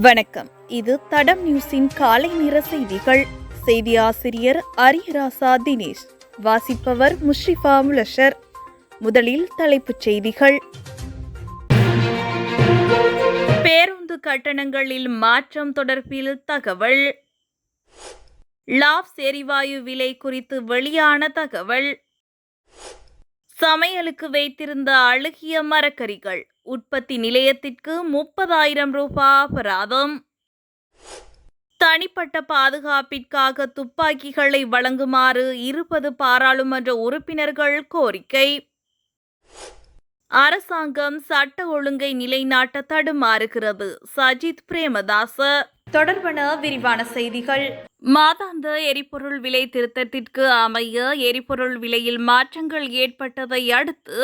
வணக்கம். இது தடம் நியூஸின் காலை நிற செய்திகள். செய்தி ஆசிரியர் அரியராசா தினேஷ். வாசிப்பவர் முஷ்ரிஃபா முலஷர். முதலில் தலைப்புச் செய்திகள். பேருந்து கட்டணங்களில் மாற்றம் தொடர்பில் தகவல். லாப்ஸ் எரிவாயு விலை குறித்து வெளியான தகவல். சமையலுக்கு வைத்திருந்த அழுகிய மரக்கறிகள். உற்பத்தி நிலையத்திற்கு முப்பதாயிரம் ரூபாய் அபராதம். தனிப்பட்ட பாதுகாப்பிற்காக துப்பாக்கிகளை வழங்குமாறு இருபது பாராளுமன்ற உறுப்பினர்கள் கோரிக்கை. அரசாங்கம் சட்ட ஒழுங்கை நிலைநாட்ட தடுமாறுகிறது. சஜித் பிரேமதாச. தொடர்பான விரிவான செய்திகள். மாதாந்த எரிபொருள் விலை திருத்தத்திற்கு அமைய எரிபொருள் விலையில் மாற்றங்கள் ஏற்பட்டதை அடுத்து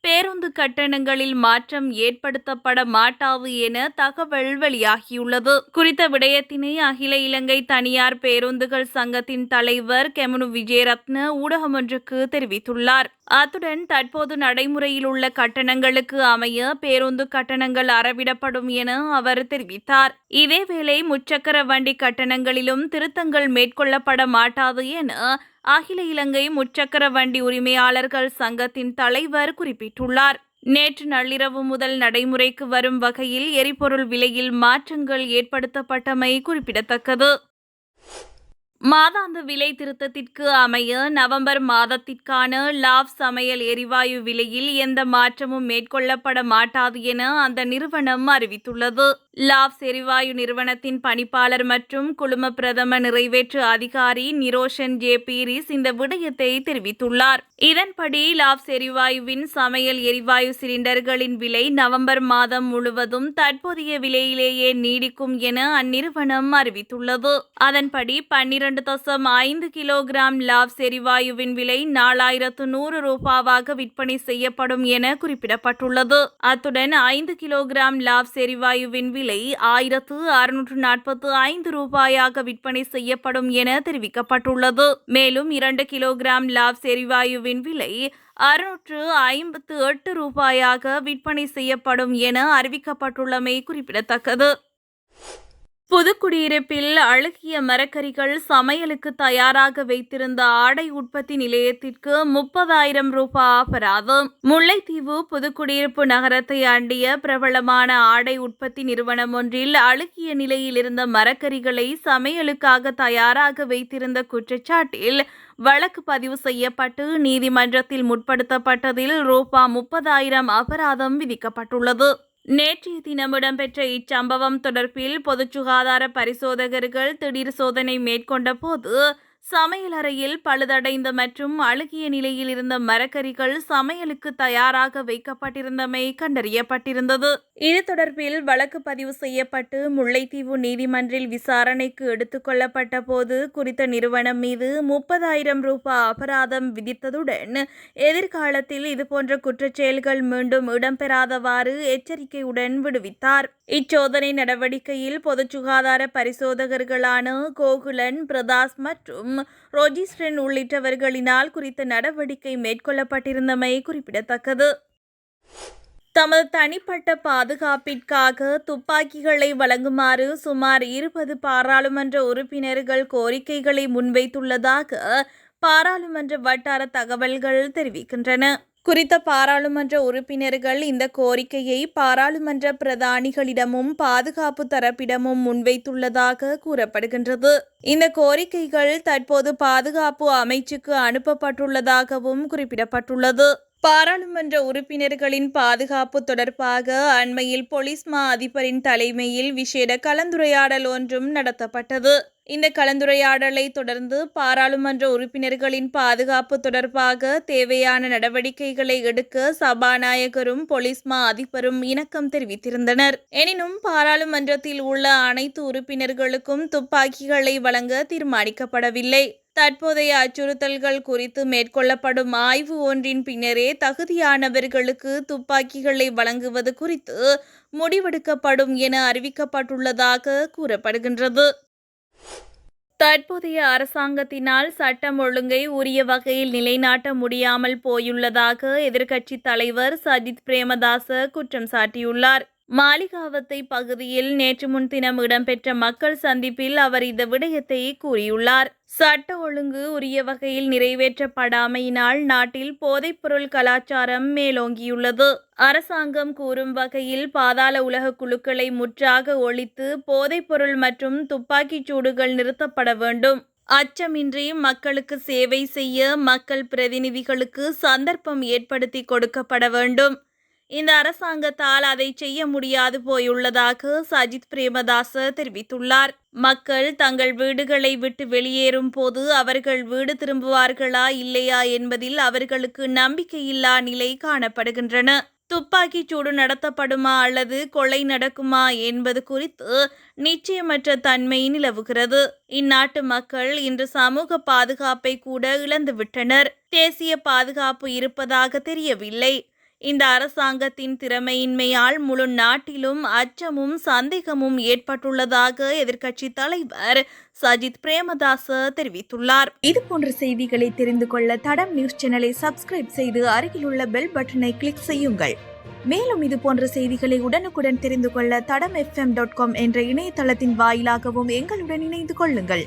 பேருந்து கட்டணங்களில் மாற்றம் ஏற்படுத்தப்பட மாட்டாது என தகவல் வெளியாகியுள்ளது. குறித்த விடயத்தினை அகில இலங்கை தனியார் பேருந்துகள் சங்கத்தின் தலைவர் கெமனு விஜயரத்ன ஊடகம் ஒன்றுக்கு தெரிவித்துள்ளார். அத்துடன் தற்போது நடைமுறையில் உள்ள கட்டணங்களுக்கு அமைய பேருந்து கட்டணங்கள் அறவிடப்படும் என அவர் தெரிவித்தார். இதேவேளை முச்சக்கர வண்டி கட்டணங்களிலும் திருத்தங்கள் மேற்கொள்ளப்பட மாட்டாது என அகில இலங்கை முச்சக்கர வண்டி உரிமையாளர்கள் சங்கத்தின் தலைவர் குறிப்பிட்டுள்ளார். நேற்று நள்ளிரவு முதல் நடைமுறைக்கு வரும் வகையில் எரிபொருள் விலையில் மாற்றங்கள் ஏற்படுத்தப்பட்டமை குறிப்பிடத்தக்கது. மாதாந்த விலை திருத்தத்திற்கு அமைய நவம்பர் மாதத்திற்கான லாப் சமையல் எரிவாயு விலையில் எந்த மாற்றமும் மேற்கொள்ளப்பட மாட்டாது என அந்த நிறுவனம் அறிவித்துள்ளது. லாப்ஸ் எரிவாயு நிறுவனத்தின் பணிப்பாளர் மற்றும் குழும பிரதம நிறைவேற்று அதிகாரி நிரோஷன் ஜே. பீரிஸ் இந்த விடயத்தை தெரிவித்துள்ளார். இதன்படி லாப்ஸ் எரிவாயுவின் சமையல் எரிவாயு சிலிண்டர்களின் விலை நவம்பர் மாதம் முழுவதும் தற்போதைய விலையிலேயே நீடிக்கும் என அந்நிறுவனம் அறிவித்துள்ளது. அதன்படி பன்னிரண்டு தசம் ஐந்து கிலோகிராம் லாப் எரிவாயுவின் விலை நாலாயிரத்து நூறு ரூபாவாக விற்பனை செய்யப்படும் என குறிப்பிடப்பட்டுள்ளது. அத்துடன் ஐந்து கிலோகிராம் லாப்ஸ் எரிவாயுவின் விலை ஆயிரத்து அறுநூற்று நாற்பத்து ஐந்து ரூபாயாக விற்பனை செய்யப்படும் என தெரிவிக்கப்பட்டுள்ளது. மேலும் இரண்டு கிலோகிராம் லாவ் எரிவாயுவின் விலை அறுநூற்று ஐம்பத்து எட்டு ரூபாயாக விற்பனை செய்யப்படும் என அறிவிக்கப்பட்டுள்ளமை குறிப்பிடத்தக்கது. புதுக்குடியிருப்பில் அழுகிய மரக்கறிகள் சமையலுக்கு தயாராக வைத்திருந்த ஆடை உற்பத்தி நிலையத்திற்கு முப்பதாயிரம் ரூபாய் அபராதம் முல்லைத்தீவு புதுக்குடியிருப்பு நகரத்தை அண்டிய பிரபலமான ஆடை உற்பத்தி நிறுவனம் ஒன்றில் அழுகிய நிலையில் இருந்த மரக்கறிகளை சமையலுக்காக தயாராக வைத்திருந்த குற்றச்சாட்டில் வழக்கு பதிவு செய்யப்பட்டு நீதிமன்றத்தில் முற்படுத்தப்பட்டதில் ரூபா முப்பதாயிரம் அபராதம் விதிக்கப்பட்டுள்ளது. நேற்றைய தினம் இடம்பெற்ற இச்சம்பவம் தொடர்பில் பொது சுகாதார பரிசோதகர்கள் திடீர் சோதனை மேற்கொண்ட போது சமையலறையில் பழுதடைந்த மற்றும் அழுகிய நிலையில் இருந்த மரக்கறிகள் சமையலுக்கு தயாராக வைக்கப்பட்டிருந்தமை கண்டறியப்பட்டிருந்தது. இது தொடர்பில் வழக்கு பதிவு செய்யப்பட்டு முல்லைத்தீவு நீதிமன்றில் விசாரணைக்கு எடுத்துக்கொள்ளப்பட்ட போது குறித்த நிறுவனம் மீது முப்பதாயிரம் ரூபாய் அபராதம் விதித்ததுடன் எதிர்காலத்தில் இதுபோன்ற குற்றச்செயல்கள் மீண்டும் இடம்பெறாதவாறு எச்சரிக்கையுடன் விடுவித்தார். இச்சோதனை நடவடிக்கையில் பொது சுகாதார பரிசோதகர்களான கோகுலன் பிரதாஸ் மற்றும் ரோஜிஸ்ரன் உள்ளிட்டவர்களினால் குறித்த நடவடிக்கை மேற்கொள்ளப்பட்டிருந்தமை குறிப்பிடத்தக்கது. தமது தனிப்பட்ட பாதுகாப்பிற்காக துப்பாக்கிகளை வழங்குமாறு சுமார் இருபது பாராளுமன்ற உறுப்பினர்கள் கோரிக்கைகளை முன்வைத்துள்ளதாக பாராளுமன்ற வட்டார தகவல்கள் தெரிவிக்கின்றன. குறித்த பாராளுமன்ற உறுப்பினர்கள் இந்த கோரிக்கையை பாராளுமன்ற பிரதானிகளிடமும் பாதுகாப்பு தரப்பிடமும் முன்வைத்துள்ளதாக கூறப்படுகின்றது. இந்த கோரிக்கைகள் தற்போது பாதுகாப்பு அமைச்சுக்கு அனுப்பப்பட்டுள்ளதாகவும் குறிப்பிடப்பட்டுள்ளது. பாராளுமன்ற உறுப்பினர்களின் பாதுகாப்பு தொடர்பாக அண்மையில் போலீஸ் மா அதிபரின் தலைமையில் விசேட கலந்துரையாடல் ஒன்றும் நடத்தப்பட்டது. இந்த கலந்துரையாடலை தொடர்ந்து பாராளுமன்ற உறுப்பினர்களின் பாதுகாப்பு தொடர்பாக தேவையான நடவடிக்கைகளை எடுக்க சபாநாயகரும் போலீஸ் மா அதிபரும் இணக்கம் தெரிவித்திருந்தனர். எனினும் பாராளுமன்றத்தில் உள்ள அனைத்து உறுப்பினர்களுக்கும் துப்பாக்கிகளை வழங்க தீர்மானிக்கப்படவில்லை. தற்போதைய அச்சுறுத்தல்கள் குறித்து மேற்கொள்ளப்படும் ஆய்வு ஒன்றின் பின்னரே தகுதியானவர்களுக்கு துப்பாக்கிகளை வழங்குவது குறித்து முடிவெடுக்கப்படும் என அறிவிக்கப்பட்டுள்ளதாக கூறப்படுகின்றது. தற்போதைய அரசாங்கத்தினால் சட்டம் ஒழுங்கை உரிய வகையில் நிலைநாட்ட முடியாமல் போயுள்ளதாக எதிர்க்கட்சித் தலைவர் சஜித் பிரேமதாச குற்றம் சாட்டியுள்ளார். மாளிகாவத்தை பகுதியில் நேற்று முன்தினம் இடம்பெற்ற மக்கள் சந்திப்பில் அவர் இந்த விடயத்தை கூறியுள்ளார். சட்ட ஒழுங்கு உரிய வகையில் நிறைவேற்றப்படாமையினால் நாட்டில் போதைப்பொருள் கலாச்சாரம் மேலோங்கியுள்ளது. அரசாங்கம் கூறும் வகையில் பாதாள உலக குழுக்களை முற்றாக ஒழித்து போதைப்பொருள் மற்றும் துப்பாக்கிச் சூடுகள் நிறுத்தப்பட வேண்டும். அச்சமின்றி மக்களுக்கு சேவை செய்ய மக்கள் பிரதிநிதிகளுக்கு சந்தர்ப்பம் ஏற்படுத்தி கொடுக்கப்பட வேண்டும். இந்த அரசாங்கத்தால் அதை செய்ய முடியாது போயுள்ளதாக சஜித் பிரேமதாச தெரிவித்துள்ளார். மக்கள் தங்கள் வீடுகளை விட்டு வெளியேறும் போது அவர்கள் வீடு திரும்புவார்களா இல்லையா என்பதில் அவர்களுக்கு நம்பிக்கையில்லா நிலை காணப்படுகின்றன. துப்பாக்கிச் சூடு நடத்தப்படுமா அல்லது கொலை நடக்குமா என்பது குறித்து நிச்சயமற்ற தன்மை நிலவுகிறது. இந்நாட்டு மக்கள் இன்று சமூக பாதுகாப்பை கூட இழந்துவிட்டனர். தேசிய பாதுகாப்பு இருப்பதாக தெரியவில்லை. இந்த அரசாங்கத்தின் திறமையின்மையால் முழு நாட்டிலும் அச்சமும் சந்தேகமும் ஏற்பட்டுள்ளதாக எதிர்க்கட்சி தலைவர் சஜித் பிரேமதாச தெரிவித்துள்ளார். இது போன்ற செய்திகளை தெரிந்து கொள்ள தடம் நியூஸ் சேனலை சப்ஸ்கிரைப் செய்து அருகிலுள்ள பெல் பட்டனை கிளிக் செய்யுங்கள். மேலும் இது போன்ற செய்திகளை உடனுக்குடன் தெரிந்து கொள்ள தடம் எஃப்எம் டாட் காம் என்ற இணையதளத்தின் வாயிலாகவும் எங்களுடன் இணைந்து கொள்ளுங்கள்.